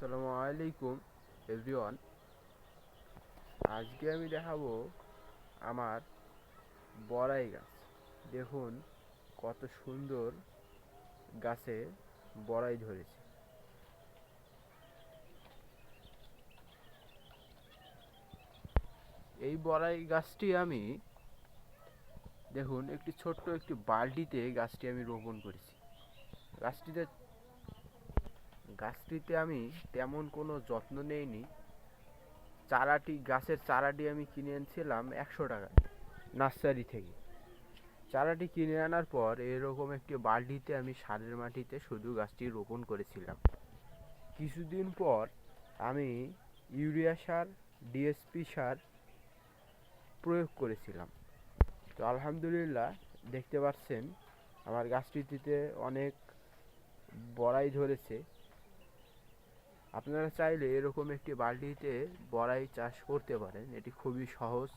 আসসালামু আলাইকুম, এভরিওয়ান। আজকে আমি দেখাবো আমার বড়াই গাছ। দেখুন, কত সুন্দর গাছে বড়াই ধরেছে। এই বড়াই গাছটি আমি, দেখুন, একটি ছোট্ট একটি বালটিতে গাছটি আমি রোপণ করেছি। গাছটিতে গাছটিতে আমি তেমন কোনো যত্ন নেইনি। চারাটি, গাছের চারাটি আমি কিনে এনেছিলাম একশো টাকা নার্সারি থেকে। চারাটি কিনে আনার পর এরকম একটি বালতিতে আমি সারের মাটিতে শুধু গাছটি রোপণ করেছিলাম। কিছুদিন পর আমি ইউরিয়া সার, ডিএসপি সার প্রয়োগ করেছিলাম। তো আলহামদুলিল্লাহ দেখতে পাচ্ছেন, আমার গাছটিতে অনেক বড়াই ধরেছে। আপনারা চাইলে এরকম একটি বালতিতে বড়াই চাষ করতে পারেন। এটি খুবই সহজ।